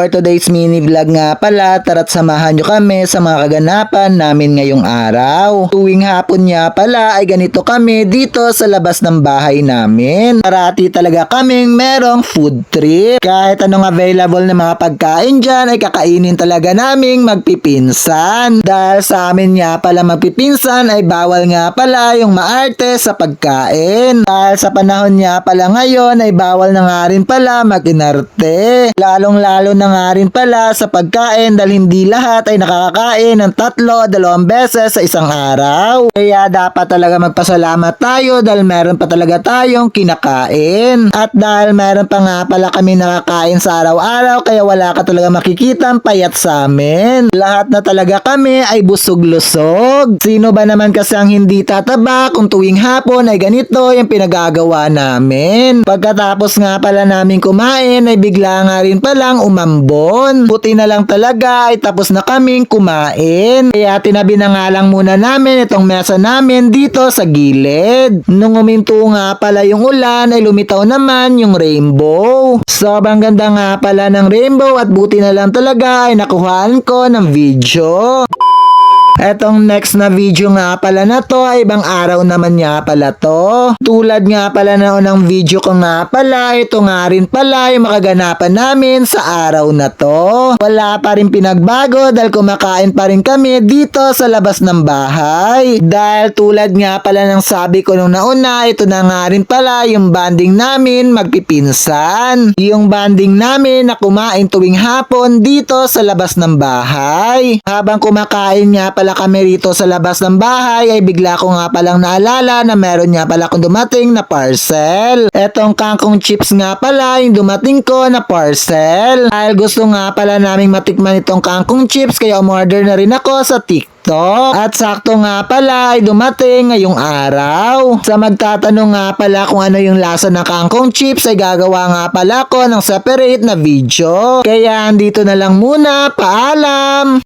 For today's mini vlog nga pala, tara't samahan nyo kami sa mga kaganapan namin ngayong araw. Tuwing hapon nga pala ay ganito kami dito sa labas ng bahay namin. Parati talaga kaming merong food trip. Kahit anong available na mga pagkain dyan ay kakainin talaga naming magpipinsan. Dahil sa amin nga pala magpipinsan ay bawal nga pala yung maarte sa pagkain. Dahil sa panahon nga pala ngayon ay bawal na nga rin pala mag-inarte. Lalong lalo na nga rin pala sa pagkain dahil hindi lahat ay nakakakain ng tatlo dalawang beses sa isang araw. Kaya dapat talaga magpasalamat tayo dahil meron pa talaga tayong kinakain. At dahil meron pa nga pala kami nakakain sa araw-araw kaya wala ka talaga makikita payat sa amin. Lahat na talaga kami ay busog-lusog. Sino ba naman kasi ang hindi tataba kung tuwing hapon ay ganito yung pinagagawa namin. Pagkatapos nga pala namin kumain ay bigla nga rin palang umambon. Buti na lang talaga ay tapos na kaming kumain. Kaya tinabi na nga lang muna namin itong mesa namin dito sa gilid. Nung uminto nga pala yung ulan ay lumitaw naman yung rainbow. Sobrang ganda nga pala ng rainbow at buti na lang talaga ay nakuhaan ko ng video. Etong next na video nga pala na to ay ibang araw naman nga pala to. Tulad nga pala na unang video ko nga pala, ito nga rin pala yung makaganapan namin sa araw na to. Wala pa rin pinagbago dahil kumakain pa rin kami dito sa labas ng bahay. Dahil tulad nga pala ng sabi ko nung nauna, ito na nga rin pala yung banding namin magpipinsan. Yung banding namin na kumain tuwing hapon dito sa labas ng bahay. Habang kumakain nga pala kami rito sa labas ng bahay ay bigla ko nga palang naalala na meron nga pala akong dumating na parcel. Etong kangkong chips nga pala yung dumating ko na parcel. Dahil gusto nga pala naming matikman itong kangkong chips kaya umorder na rin ako sa TikTok. At sakto nga pala ay dumating ngayong araw. Sa magtatanong nga pala kung ano yung lasa ng kangkong chips ay gagawa nga pala ko ng separate na video. Kaya andito na lang muna. Paalam!